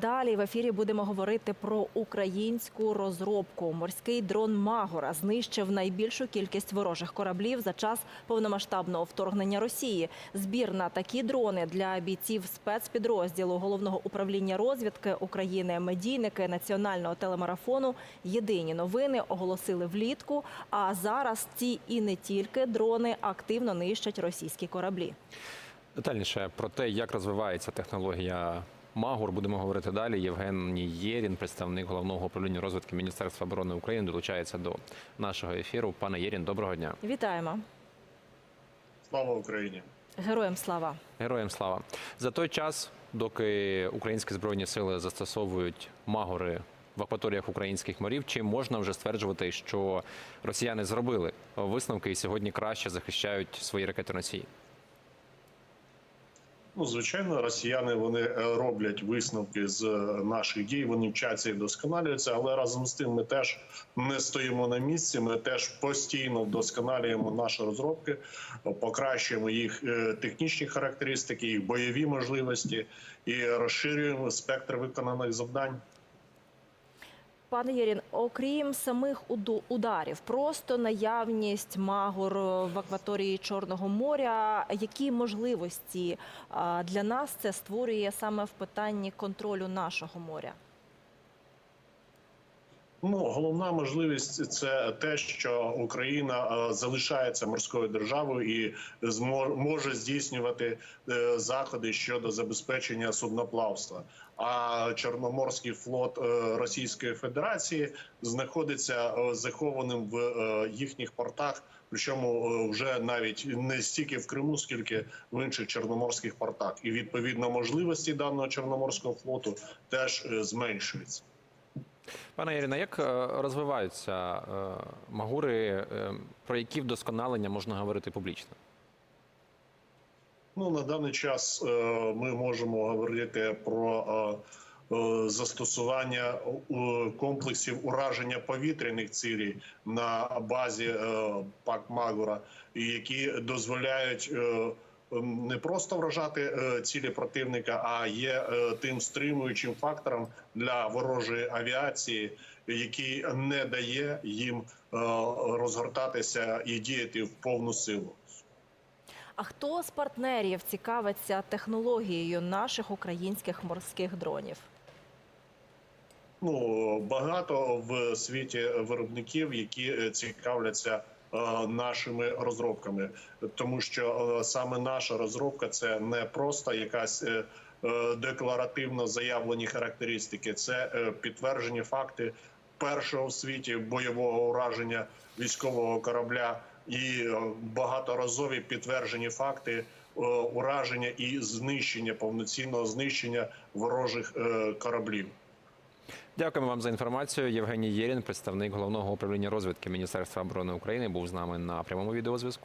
Далі в ефірі будемо говорити про українську розробку. Морський дрон Магора знищив найбільшу кількість ворожих кораблів за час повномасштабного вторгнення Росії. Збір на такі дрони для бійців спецпідрозділу головного управління розвідки України, медійники національного телемарафону. Єдині новини оголосили влітку. А зараз ці і не тільки дрони активно нищать російські кораблі. Детальніше про те, як розвивається технологія Магур, будемо говорити далі. Євген Єрін, представник головного управління розвитки Міністерства оборони України, долучається до нашого ефіру. Пане Єрін, доброго дня. Вітаємо Слава Україні! героям слава. Героям слава за той час, доки українські збройні сили застосовують магори в акваторіях українських морів, чи можна вже стверджувати, що росіяни зробили висновки і сьогодні краще захищають свої ракетоносії? Ну, звичайно, росіяни вони е, роблять висновки з е, наших дій. Вони вчаться і досконалюються, але разом з тим ми теж не стоїмо на місці. Ми теж постійно вдосконалюємо наші розробки, покращуємо їх е, технічні характеристики, їх бойові можливості і розширюємо спектр виконаних завдань. Пане Єрін, окрім самих ударів, просто наявність магор в акваторії Чорного моря. Які можливості для нас це створює саме в питанні контролю нашого моря? Ну, головна можливість це те, що Україна е, залишається морською державою і може здійснювати е, заходи щодо забезпечення судноплавства. А Чорноморський флот е, Російської Федерації знаходиться захованим в їхніх портах. Причому вже навіть не стільки в Криму, скільки в інших чорноморських портах, і відповідно можливості даного чорноморського флоту теж зменшуються. Пане Ірина, як е, розвиваються е, магури, е, про які вдосконалення можна говорити публічно? Ну на даний час ми можемо говорити про застосування комплексів ураження повітряних цілей на базі ПАК Магура, які дозволяють. Е, Не просто вражати е, цілі противника, а є е, тим стримуючим фактором для ворожої авіації, який не дає їм е, розгортатися і діяти в повну силу. А хто з партнерів цікавиться технологією наших українських морських дронів? Ну багато в світі виробників, які цікавляться нашими розробками, тому що е, саме наша розробка це не просто якась е, е, декларативно заявлені характеристики, це е, підтверджені факти першого в світі бойового ураження військового корабля і е, багаторазові підтверджені факти е, ураження і знищення повноцінного знищення ворожих е, кораблів. Дякуємо вам за інформацію. Євгеній Єрін, представник головного управління розвідки Міністерства оборони України, був з нами на прямому відеозв'язку.